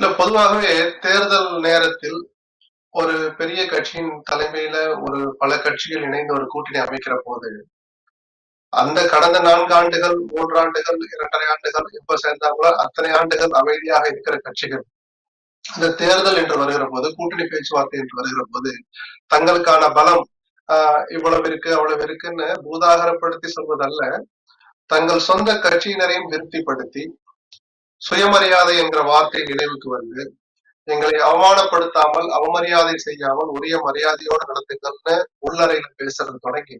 இல்ல பொதுவாகவே தேர்தல் நேரத்தில் ஒரு பெரிய கட்சியின் தலைமையில ஒரு பல கட்சிகள் இணைந்து ஒரு கூட்டணி அமைக்கிற போது அந்த கடந்த நான்கு ஆண்டுகள் மூன்று ஆண்டுகள் இரண்டரை ஆண்டுகள் எப்ப சேர்ந்தாங்களோ அத்தனை ஆண்டுகள் அமைதியாக இருக்கிற கட்சிகள். இந்த தேர்தல் என்று வருகிற போது கூட்டணி பேச்சுவார்த்தை என்று வருகிற போது தங்களுக்கான பலம் ஆஹ் இவ்வளவு இருக்கு அவ்வளவு இருக்குன்னு பூதாகரப்படுத்தி சொல்வதல்ல தங்கள் சொந்த கட்சியினரையும் திருப்திப்படுத்தி சுயமரியாதை என்ற வார்த்தை நினைவுக்கு வந்து எங்களை அவமானப்படுத்தாமல் அவமரியாதை செய்யாமல் உரிய மரியாதையோடு நடத்துங்கள்னு உள்ளறையில பேசுறது தொடங்கி.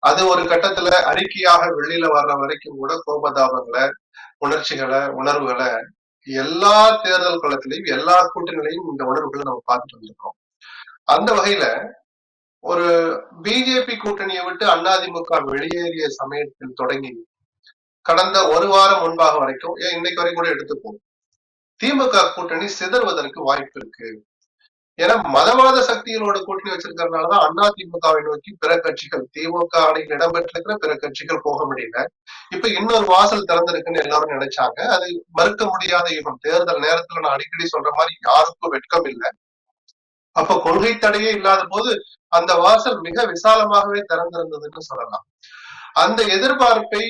அது ஒரு கட்டத்துல அறிக்கையாக வெளியில வர்ற வரைக்கும் கூட கோபதாபங்களை உணர்ச்சிகளை உணர்வுகளை எல்லா தேர்தல் களத்திலையும் எல்லா கூட்டணிகளையும் இந்த உணர்வுகளை நம்ம பார்த்துட்டு வந்திருக்கோம் அந்த வகையில ஒரு பிஜேபி கூட்டணியை விட்டு அதிமுக வெளியேறிய சமயத்தில் தொடங்கி கடந்த ஒரு வாரம் முன்பாக வரைக்கும் ஏன் இன்னைக்கு வரைக்கும் கூட எடுத்துப்போம். திமுக கூட்டணி சிதறுவதற்கு வாய்ப்பு இருக்கு. ஏன்னா மதவாத சக்திகளோட கூட்டணி வச்சிருக்கிறதுனாலதான் அண்ணா திமுகவை நோக்கி பிற கட்சிகள் திமுக அணியில் இடம்பெற்றிருக்கிற பிற கட்சிகள் போக முடியல. இப்ப இன்னொரு வாசல் திறந்திருக்குன்னு எல்லாரும் நினைச்சாங்க. அது மறுக்க முடியாத இவன் தேர்தல் நேரத்துல நான் அடிக்கடி சொல்ற மாதிரி யாருக்கும் வெட்கம் இல்லை. அப்ப கொள்கை தடையே இல்லாத போது அந்த வாசல் மிக விசாலமாகவே திறந்திருந்ததுன்னு சொல்லலாம். அந்த எதிர்பார்ப்பை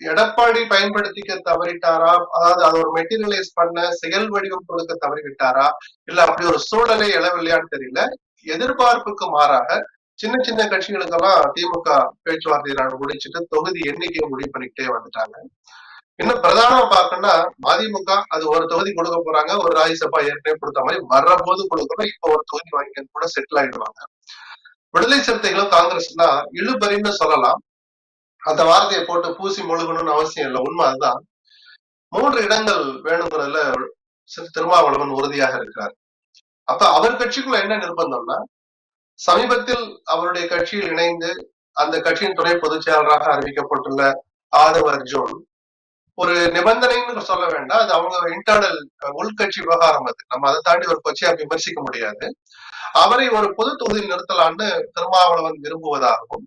எடப்பாடி பயன்படுத்திக்க தவறிட்டாரா? அதாவது அதை ஒரு மெட்டீரியலைஸ் பண்ண செயல் வடிவம் கொடுக்க தவறிவிட்டாரா? இல்ல அப்படி ஒரு சூழலை எழவில்லையான்னு தெரியல. எதிர்பார்ப்புக்கு மாறாக சின்ன சின்ன கட்சிகளுக்கெல்லாம் திமுக பேச்சுவார்த்தை முடிச்சுட்டு தொகுதி எண்ணிக்கையை முடிவு பண்ணிக்கிட்டே வந்துட்டாங்க. இன்னும் பிரதானமா பாக்கணும்னா மதிமுக அது ஒரு தொகுதி கொடுக்க போறாங்க ஒரு ராஜ்யசபா ஏற்கனவே கொடுத்த மாதிரி வர்ற போது கொடுக்கணும் இப்ப ஒரு தொகுதி வாங்கி கூட செட்டில் ஆயிடுவாங்க. விடுதலை சிறுத்தைகளும் காங்கிரஸ்னா இழுபறின்னு சொல்லலாம். அந்த வார்த்தையை போட்டு பூசி முழுகணும்னு அவசியம் இல்லை. உண்மை அதுதான். மூன்று இடங்கள் வேணுங்கிறதுல திருமாவளவன் உறுதியாக இருக்கிறார். அப்ப அவர் கட்சிக்குள்ள என்ன நிர்பந்தம்னா சமீபத்தில் அவருடைய கட்சியில் இணைந்து அந்த கட்சியின் துணை பொதுச் செயலராக அறிவிக்கப்பட்டுள்ள ஆதவ் அர்ஜுன் ஒரு நிபந்தனைன்னு சொல்ல வேண்டாம். அது அவங்க இன்டர்னல் உள்கட்சி விவகாரம் அது. நம்ம அதை தாண்டி ஒரு கட்சியா விமர்சிக்க முடியாது. அவரை ஒரு பொது தொகுதியில் நிறுத்தலான்னு திருமாவளவன் விரும்புவதாகவும்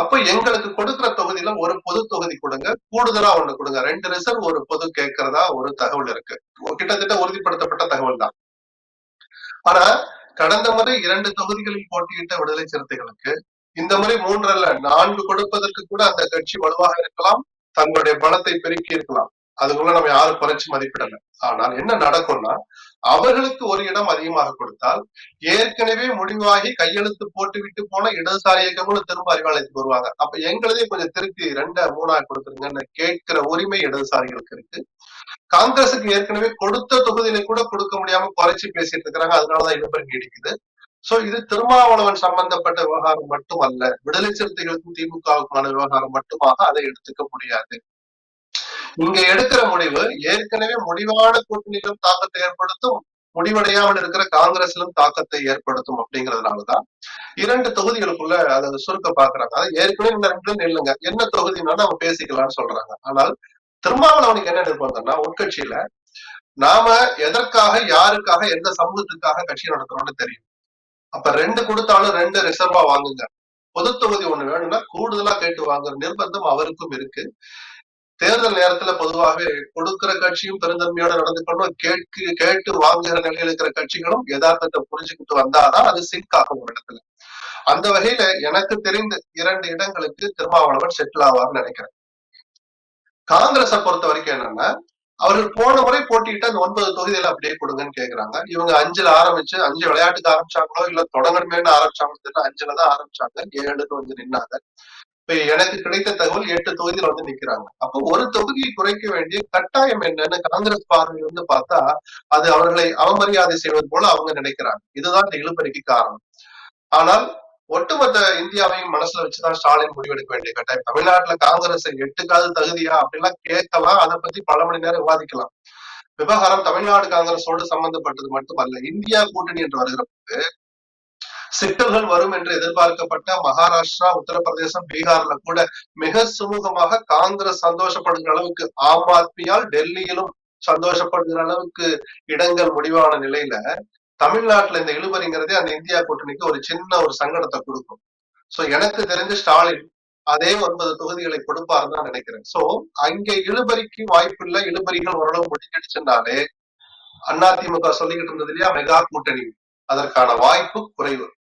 அப்ப எங்களுக்கு கொடுக்கிற தொகுதியில ஒரு பொது தொகுதி கொடுங்க. கூடுதலா ஒண்ணு கொடுங்க. ரெண்டு ரிசர்வ் ஒரு பொது கேட்கறதா ஒரு தகவல் இருக்கு. கிட்டத்தட்ட உறுதிப்படுத்தப்பட்ட தகவல் தான். ஆனா கடந்த முறை இரண்டு தொகுதிகளில் போட்டியிட்ட விடுதலை சிறுத்தைகளுக்கு இந்த முறை மூன்றல்ல நான்கு கொடுப்பதற்கு கூட அந்த கட்சி வலுவாக இருக்கலாம். தங்களுடைய பலத்தை பெருக்கி இருக்கலாம். அதுக்குள்ள நம்ம யாரும் குறைச்சு மதிப்பிடல. ஆனால் என்ன நடக்கும்னா அவர்களுக்கு ஒரு இடம் அதிகமாக கொடுத்தால் ஏற்கனவே முடிவாகி கையெழுத்து போட்டு விட்டு போன இடதுசாரி இயக்கங்களும் திரும்ப அறிவாலயத்துக்கு வருவாங்க. அப்ப எங்களதே கொஞ்சம் திருப்பி ரெண்ட மூணா கொடுத்துருங்கன்னு கேட்கிற உரிமை இடதுசாரிகளுக்கு இருக்கு. காங்கிரசுக்கு ஏற்கனவே கொடுத்த தொகுதியில கூட கொடுக்க முடியாம குறைச்சி பேசிட்டு இருக்கிறாங்க. அதனாலதான் இனப்பெருங்கி நீடிக்குது சோ இது திருமாவளவன் சம்பந்தப்பட்ட விவகாரம் மட்டும் அல்ல விடுதலை சிறுத்தைகளுக்கும் திமுகவுக்குமான விவகாரம் மட்டுமாக அதை எடுத்துக்க முடியாது. இங்க எடுக்கிற முடிவு ஏற்கனவே முடிவான கூட்டணியிலும் தாக்கத்தை ஏற்படுத்தும் முடிவடையாமல் இருக்கிற காங்கிரஸிலும் தாக்கத்தை ஏற்படுத்தும் அப்படிங்கிறதுனாலதான் இரண்டு தொகுதிகளுக்குள்ள அதை சுருக்க பாக்குறாங்க. அதாவது ஏற்கனவே இந்த ரெண்டு நில்லுங்க. என்ன தொகுதினாலும் அவங்க பேசிக்கலாம்னு சொல்றாங்க. ஆனால் திருமாவளவனுக்கு என்ன நிர்பந்தம்னா உட்கட்சியில நாம எதற்காக யாருக்காக எந்த சமூகத்துக்காக கட்சி நடத்துறோம்னு தெரியும். அப்ப ரெண்டு கொடுத்தாலும் ரெண்டு ரிசர்வா வாங்குங்க. பொது தொகுதி ஒண்ணு வேணும்னா கூடுதலா கேட்டு வாங்குற நிர்பந்தம் அவருக்கும் இருக்கு. தேர்தல் நேரத்துல பொதுவாகவே கொடுக்கிற கட்சியும் பெருந்தன்மையோட நடந்துக்கணும் கேட்கு கேட்டு வாங்குகிற நிலையில் இருக்கிற கட்சிகளும் யதார்த்தத்தை புரிஞ்சுக்கிட்டு வந்தாதான் அது சிங்க் ஆகும் ஒரு இடத்துல. அந்த வகையில எனக்கு தெரிந்த இரண்டு இடங்களுக்கு திருமாவளவன் செட்டில் ஆவார்னு நினைக்கிறேன். காங்கிரஸை பொறுத்த வரைக்கும் என்னன்னா அவர்கள் போன முறை போட்டிட்டு அந்த ஒன்பது தொகுதியில அப்படியே கொடுங்கன்னு கேக்குறாங்க. இவங்க அஞ்சுல ஆரம்பிச்சு அஞ்சு விளையாட்டுக்கு ஆரம்பிச்சாங்களோ இல்ல தொடங்கணுமேனு ஆரம்பிச்சாங்களோ தெரியல அஞ்சுல தான் ஆரம்பிச்சாங்க ஏழுன்னு வந்து நின்னாங்க. இப்ப எனக்கு கிடைத்த தகவல் எட்டு தொகுதியில் வந்து நிக்கிறாங்க. அப்போ ஒரு தொகுதியை குறைக்க வேண்டிய கட்டாயம் என்னன்னு காங்கிரஸ் பார்வை வந்து பார்த்தா அது அவர்களை அவமரியாதை செய்வது போல அவங்க நினைக்கிறாங்க. இதுதான் இந்த இழுபறிக்கு காரணம். ஆனால் ஒட்டுமொத்த இந்தியாவையும் மனசுல வச்சுதான் ஸ்டாலின் முடிவெடுக்க வேண்டிய கட்டாயம். தமிழ்நாட்டுல காங்கிரஸ் எட்டுக்காவது தகுதியா அப்படின்லாம் கேட்கலாம். அதை பத்தி பல மணி நேரம் விவாதிக்கலாம். விவகாரம் தமிழ்நாடு காங்கிரஸோடு சம்பந்தப்பட்டது மட்டுமல்ல. இந்தியா கூட்டணி என்று வருகிற போது சிக்கல்கள் வரும் என்று எதிர்பார்க்கப்பட்ட மகாராஷ்டிரா உத்தரப்பிரதேசம் பீகார்ல கூட மிக சுமூகமாக காங்கிரஸ் சந்தோஷப்படுகிற அளவுக்கு ஆம் ஆத்மியால் டெல்லியிலும் சந்தோஷப்படுகிற அளவுக்கு இடங்கள் முடிவான நிலையில தமிழ்நாட்டுல இந்த இழுபறிங்கிறதே அந்த இந்தியா கூட்டணிக்கு ஒரு சின்ன ஒரு சங்கடத்தை கொடுக்கும். சோ எனக்கு தெரிஞ்சு ஸ்டாலின் அதே ஒன்பது தொகுதிகளை கொடுப்பாருன்னு தான் நினைக்கிறேன். சோ அங்கே இழுபறிக்கு வாய்ப்பு இல்லை இழுபறிகள் ஓரளவு முடிஞ்சிடுச்சுனாலே அதிமுக சொல்லிக்கிட்டு இருந்தது இல்லையா மெகா கூட்டணி. அதற்கான வாய்ப்பு குறைவு.